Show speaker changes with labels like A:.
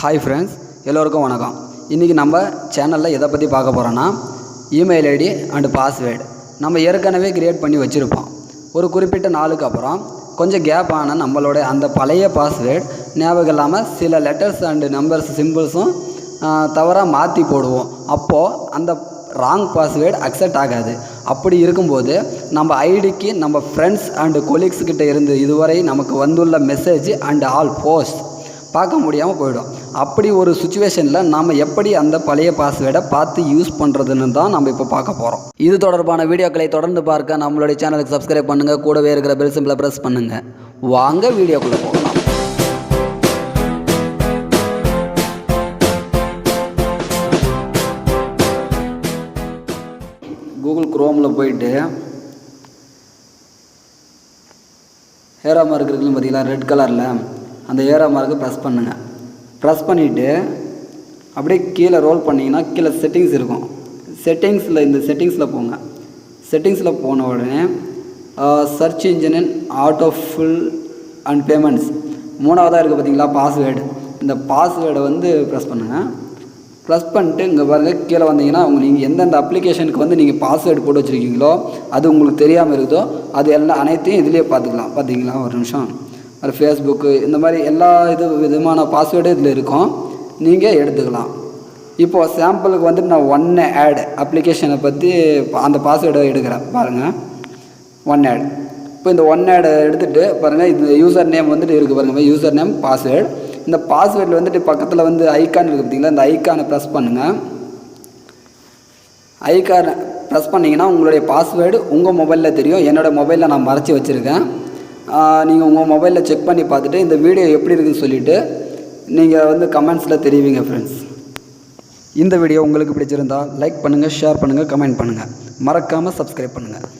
A: Hi friends எல்லோருக்கும் வணக்கம். இன்றைக்கி நம்ம சேனலில் எதை பற்றி பார்க்க போகிறோன்னா இமெயில் ஐடி அண்டு பாஸ்வேர்டு நம்ம ஏற்கனவே க்ரியேட் பண்ணி வச்சுருப்போம். ஒரு குறிப்பிட்ட நாளுக்கு அப்புறம் கொஞ்சம் கேப் ஆன நம்மளோட அந்த பழைய பாஸ்வேர்டு ஞாபகம் இல்லாமல் சில லெட்டர்ஸ் அண்டு நம்பர்ஸ் சிம்பிள்ஸும் தவறாக மாற்றி போடுவோம். அப்போது அந்த ராங் பாஸ்வேர்டு அக்செப்ட் ஆகாது. அப்படி இருக்கும்போது நம்ம ஐடிக்கு நம்ம ஃப்ரெண்ட்ஸ் அண்டு கொலீக்ஸ் கிட்டே இருந்து இதுவரை நமக்கு வந்துள்ள மெசேஜ் அண்ட் ஆல் போஸ்ட் பார்க்க முடியாமல் போயிடும். அப்படி ஒரு சுச்சுவேஷனில் நாம் எப்படி அந்த பழைய பாஸ்வேர்டை பார்த்து யூஸ் பண்ணுறதுன்னு தான் நம்ம இப்போ பார்க்க போகிறோம் இது தொடர்பான வீடியோக்களை தொடர்ந்து பார்க்க நம்மளுடைய சேனலுக்கு சப்ஸ்கிரைப் பண்ணுங்கள் கூடவே இருக்கிற பெல் சிம்பிளை ப்ரெஸ் பண்ணுங்கள் வாங்க வீடியோக்குள்ளே போகலாம். கூகுள் குரோமில் போயிட்டு ஏரா மார்க் இருக்குன்னு பார்த்தீங்களா? ரெட் கலரில் அந்த ஏரா மார்க்கை ப்ரெஸ் பண்ணுங்கள் ப்ரெஸ் பண்ணிவிட்டு அப்படியே கீழே ரோல் பண்ணிங்கன்னா கீழே செட்டிங்ஸ் இருக்கும். செட்டிங்ஸில் இந்த செட்டிங்ஸில் போங்க. செட்டிங்ஸில் போன உடனே search engine autofill and payments மூணாவதாக இருக்குது பார்த்தீங்களா? பாஸ்வேர்டு இந்த பாஸ்வேர்டை வந்து ப்ரெஸ் பண்ணுங்கள் ப்ரெஸ் பண்ணிட்டு இங்கே பாருங்கள் கீழே வந்தீங்கன்னா உங்க நீங்கள் எந்தெந்த அப்ளிகேஷனுக்கு வந்து நீங்கள் பாஸ்வேர்டு போட்டு வச்சுருக்கீங்களோ அது உங்களுக்கு தெரியாமல் இருக்குதோ அது எல்லாம் அனைத்தையும் இதுலேயே பார்த்துக்கலாம். பார்த்தீங்களா? ஒரு நிமிஷம். அது ஃபேஸ்புக்கு இந்த மாதிரி எல்லா இது விதமான பாஸ்வேர்டும் இதில் இருக்கும். நீங்கள் எடுத்துக்கலாம். இப்போது சாம்பிளுக்கு வந்துட்டு நான் ஒன் ஆட் அப்ளிகேஷனை பற்றி அந்த பாஸ்வேர்டை எடுக்கிறேன். பாருங்கள் ஒன் ஆட் இப்போ இந்த ஒன் ஆடை எடுத்துகிட்டு பாருங்கள் இந்த யூசர் நேம் வந்துட்டு இருக்குது பாருங்கள் யூசர் நேம் பாஸ்வேர்டு இந்த பாஸ்வேர்டில் வந்துட்டு பக்கத்தில் வந்து ஐக்கான் இருக்குது பார்த்தீங்களா இந்த ஐக்கானை ப்ரெஸ் பண்ணுங்கள் ஐக்கானை ப்ரெஸ் பண்ணிங்கன்னா உங்களுடைய பாஸ்வேர்டு உங்கள் மொபைலில் தெரியும். என்னோடய மொபைலில் நான் மறைச்சி வச்சுருக்கேன். நீங்கள் உங்கள் மொபைலில் செக் பண்ணி பார்த்துட்டு இந்த வீடியோ எப்படி இருக்குன்னு சொல்லிவிட்டு நீங்கள் வந்து கமெண்ட்ஸில் தெரிவிங்க ஃப்ரெண்ட்ஸ் இந்த வீடியோ உங்களுக்கு பிடிச்சிருந்தா லைக் பண்ணுங்கள் ஷேர் பண்ணுங்கள் கமெண்ட் பண்ணுங்கள் மறக்காமல் சப்ஸ்கிரைப் பண்ணுங்கள்